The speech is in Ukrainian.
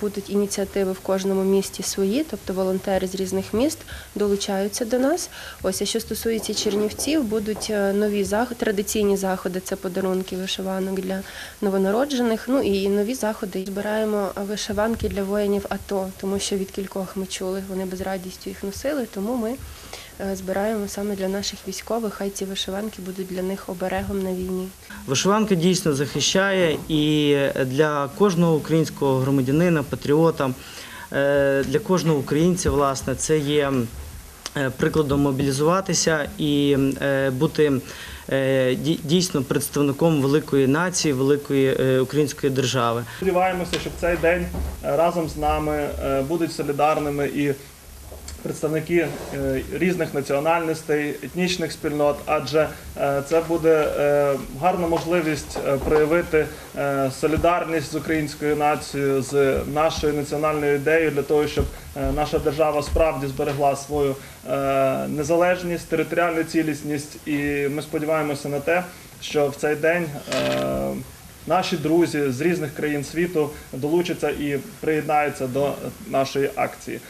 будуть ініціативи в кожному місті свої, тобто волонтери з різних міст долучаються до нас. Ось а що стосується Чернівців, будуть е, нові заходи, традиційні заходи це подарунки вишиванок для новонароджених. Ну і нові заходи. Збираємо вишиванки для воїнів АТО, тому що від кількох ми чули, вони без радістю їх носили. Тому ми збираємо саме для наших військових. Хай ці вишиванки будуть для них оберегом на війні. Вишиванка дійсно захищає і для кожного українського громадянина, патріота, е, для кожного українця, власне, це є е, прикладом мобілізуватися і е, бути е, дійсно представником великої нації, великої е, української держави. Сподіваємося, що в цей день е, разом з нами е, будуть солідарними і представники е, різних національностей, етнічних спільнот, адже е, це буде е, гарна можливість проявити солідарність з українською нацією, з нашою національною ідеєю для того, щоб наша держава справді зберегла свою незалежність, територіальну цілісність. І ми сподіваємося на те, що в цей день. Наші друзі з різних країн світу долучаться і приєднаються до нашої акції.